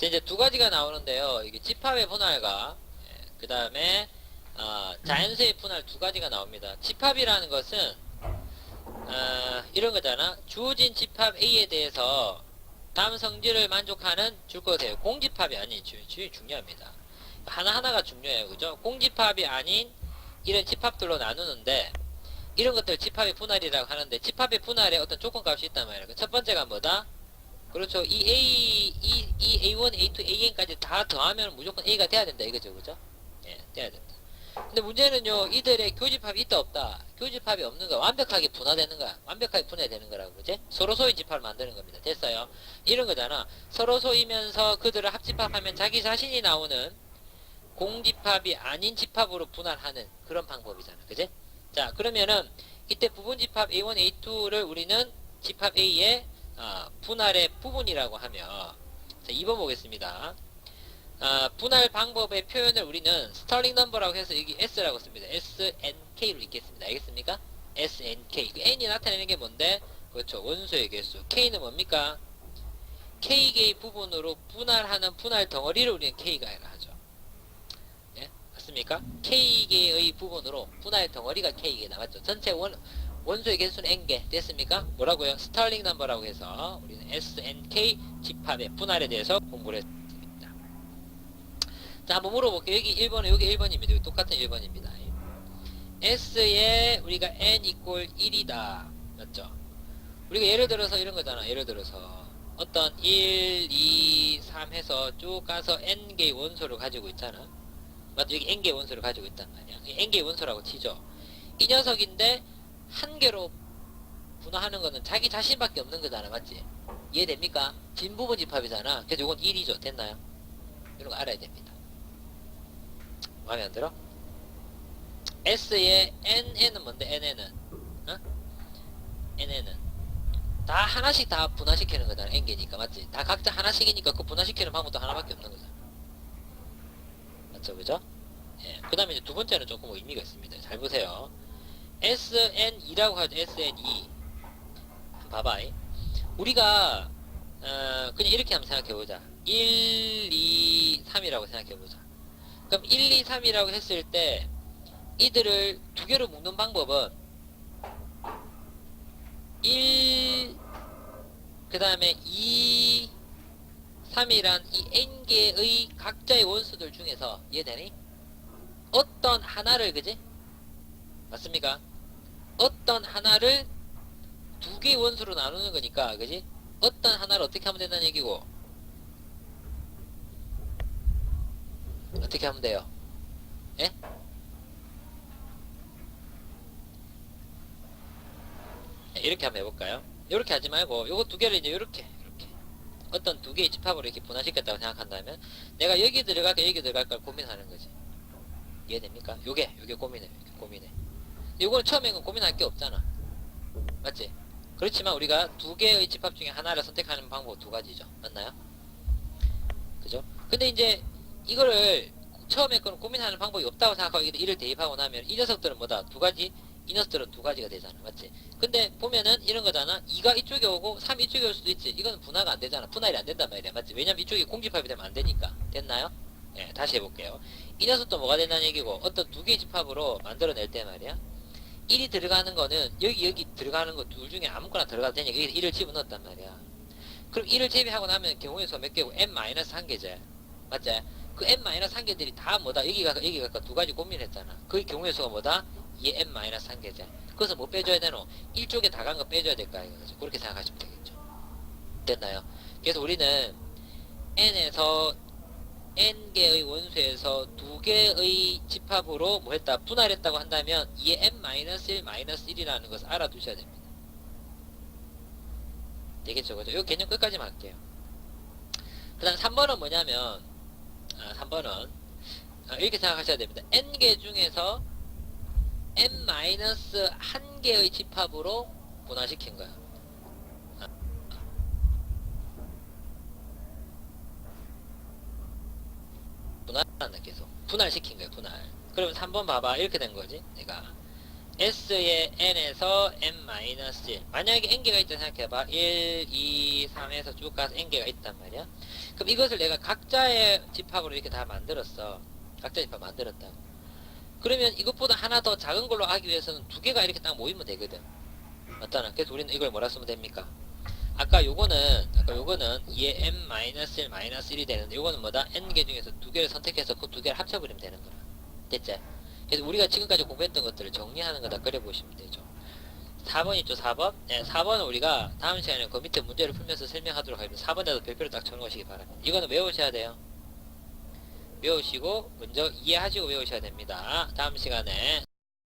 자, 이제 두 가지가 나오는데요. 이게 집합의 분할과 그 다음에 어, 자연수의 분할 두 가지가 나옵니다. 집합이라는 것은 어, 이런 거잖아. 주어진 집합 A에 대해서 다음 성질을 만족하는 줄 것이에요. 공집합이 아닌 주, 주 중요합니다. 하나하나가 중요해요. 그죠? 공집합이 아닌 이런 집합들로 나누는데 이런 것들 집합의 분할이라고 하는데 집합의 분할에 어떤 조건값이 있단 말이에요. 첫 번째가 뭐다? 그렇죠. 이 A, 이, 이 A1, A2, AN까지 다 더하면 무조건 A가 돼야 된다. 이거죠. 그죠? 예, 돼야 된다. 근데 문제는요, 이들의 교집합이 있다 없다. 교집합이 없는 거야. 완벽하게 분화되는 거야. 완벽하게 분해되는 거라고, 그지? 서로 소위 집합을 만드는 겁니다. 됐어요? 이런 거잖아. 서로 소이면서 그들을 합집합하면 자기 자신이 나오는 공집합이 아닌 집합으로 분할하는 그런 방법이잖아. 그지? 자, 그러면은 이때 부분집합 A1, A2를 우리는 집합 A의 아, 분할의 부분이라고 하며 자, 2번 보겠습니다. 아, 분할 방법의 표현을 우리는 스털링 넘버라고 해서 여기 S라고 씁니다. SNK로 읽겠습니다. 알겠습니까? SNK. 그 N이 나타내는 게 뭔데? 그렇죠. 원소의 개수. K는 뭡니까? K개의 부분으로 분할하는 분할 덩어리를 우리는 K가라 하죠. 예? 맞습니까? K개의 부분으로 분할 덩어리가 K개 나왔죠. 전체 원, 원소의 개수는 n개 됐습니까? 뭐라고요? 스털링 넘버라고 해서 우리는 SNK 집합의 분할에 대해서 공부를 했습니다. 자 한번 물어볼게요. 여기 1번은 여기 1번입니다. 여기 똑같은 1번입니다. S에 우리가 n 이꼴 1이다. 맞죠? 우리가 예를 들어서 이런 거잖아. 예를 들어서 어떤 1, 2, 3 해서 쭉 가서 n개의 원소를 가지고 있잖아. 맞죠? 여기 n개의 원소를 가지고 있단 말이야. 이 n개의 원소라고 치죠. 이 녀석인데 한 개로 분화하는 거는 자기 자신밖에 없는 거잖아 맞지? 이해됩니까? 진부분 집합이잖아 그래서 이건 1이죠 됐나요? 이런 거 알아야 됩니다 마음에 안 들어? S의 NN은 뭔데 NN은 어? NN은 다 하나씩 다 분화시키는 거잖아 N개니까 맞지? 다 각자 하나씩이니까 그 분화시키는 방법도 하나밖에 없는 거잖아 맞죠 그죠? 예. 그 다음에 이제 두 번째는 조금 뭐 의미가 있습니다 잘 보세요 SN2라고 하죠. SN2. 봐봐. 우리가 어, 그냥 이렇게 한번 생각해보자. 1, 2, 3이라고 생각해보자. 그럼 1, 2, 3이라고 했을 때 이들을 두 개로 묶는 방법은 1, 그 다음에 2, 3이란 이 n개의 각자의 원수들 중에서 이해되니? 어떤 하나를 그지? 맞습니까? 어떤 하나를 두 개의 원수로 나누는 거니까, 그지? 어떤 하나를 어떻게 하면 된다는 얘기고, 어떻게 하면 돼요? 예? 예, 이렇게 한번 해볼까요? 이렇게 하지 말고, 요거 두 개를 이제 이렇게, 이렇게. 어떤 두 개의 집합으로 이렇게 분화시켰다고 생각한다면, 내가 여기 들어갈까, 여기 들어갈까 고민하는 거지. 이해됩니까? 요게, 요게 고민해, 고민해. 이거는 처음에는 고민할 게 없잖아. 맞지? 그렇지만 우리가 두 개의 집합 중에 하나를 선택하는 방법 두 가지죠. 맞나요? 그죠? 근데 이제 이거를 처음에 그는 고민하는 방법이 없다고 생각하고 이를 대입하고 나면 이 녀석들은 뭐다? 두 가지? 이 녀석들은 두 가지가 되잖아. 맞지? 근데 보면은 이런 거잖아. 2가 이쪽에 오고 3 이쪽에 올 수도 있지. 이거는 분화가 안 되잖아. 분할이 안 된단 말이야. 맞지? 왜냐면 이쪽이 공집합이 되면 안 되니까. 됐나요? 예, 다시 해볼게요. 이 녀석도 뭐가 된다는 얘기고 어떤 두 개의 집합으로 만들어낼 때 말이야. 1이 들어가는 거는 여기 여기 들어가는 거 둘 중에 아무거나 들어가도 되니까 여기 1을 집어넣었단 말이야. 그럼 1을 제외하고 나면 경우의 수몇 개고? n-1개제 맞지? 그 n-1개들이 다 뭐다? 여기가 여기가 두 가지 고민했잖아. 그 경우의 수가 뭐다? 2 n-1개제 그래서 뭐 빼줘야 되노? 1쪽에 다 간 거 빼줘야 될까 이거죠 그렇게 생각하시면 되겠죠. 됐나요? 그래서 우리는 n에서 n개의 원소에서 두 개의 집합으로 뭐 했다 분할했다고 한다면 2의 n-1 1이라는 것을 알아두셔야 됩니다. 되겠죠 그죠? 이 개념 끝까지만 할게요. 그 다음 3번은 뭐냐면 아, 3번은 아, 이렇게 생각하셔야 됩니다. n개 중에서 n-1개의 집합으로 분할시킨 거야. 분할한다 계속 분할시킨 거예요 분할 그러면 3번 봐봐 이렇게 된 거지 내가 S의 N에서 N-1 만약에 N개가 있다 생각해봐 1, 2, 3에서 쭉 가서 N개가 있단 말이야 그럼 이것을 내가 각자의 집합으로 이렇게 다 만들었어. 각자 집합 만들었다. 그러면 이것보다 하나 더 작은 걸로 하기 위해서는 두 개가 이렇게 딱 모이면 되거든. 맞잖아. 그래서 우리는 이걸 뭐라 쓰면 됩니까? 아까 요거는, 아까 요거는 2의 n-1 마이너스 1이 되는데 요거는 뭐다? n개 중에서 두 개를 선택해서 그 두 개를 합쳐버리면 되는 거야. 됐지? 그래서 우리가 지금까지 공부했던 것들을 정리하는 거다 그려보시면 되죠. 4번 있죠, 4번? 네, 4번은 우리가 다음 시간에 그 밑에 문제를 풀면서 설명하도록 하겠습니다. 4번에도 별표를 딱 적어놓으시기 바랍니다. 이거는 외우셔야 돼요. 외우시고, 먼저 이해하시고 외우셔야 됩니다. 다음 시간에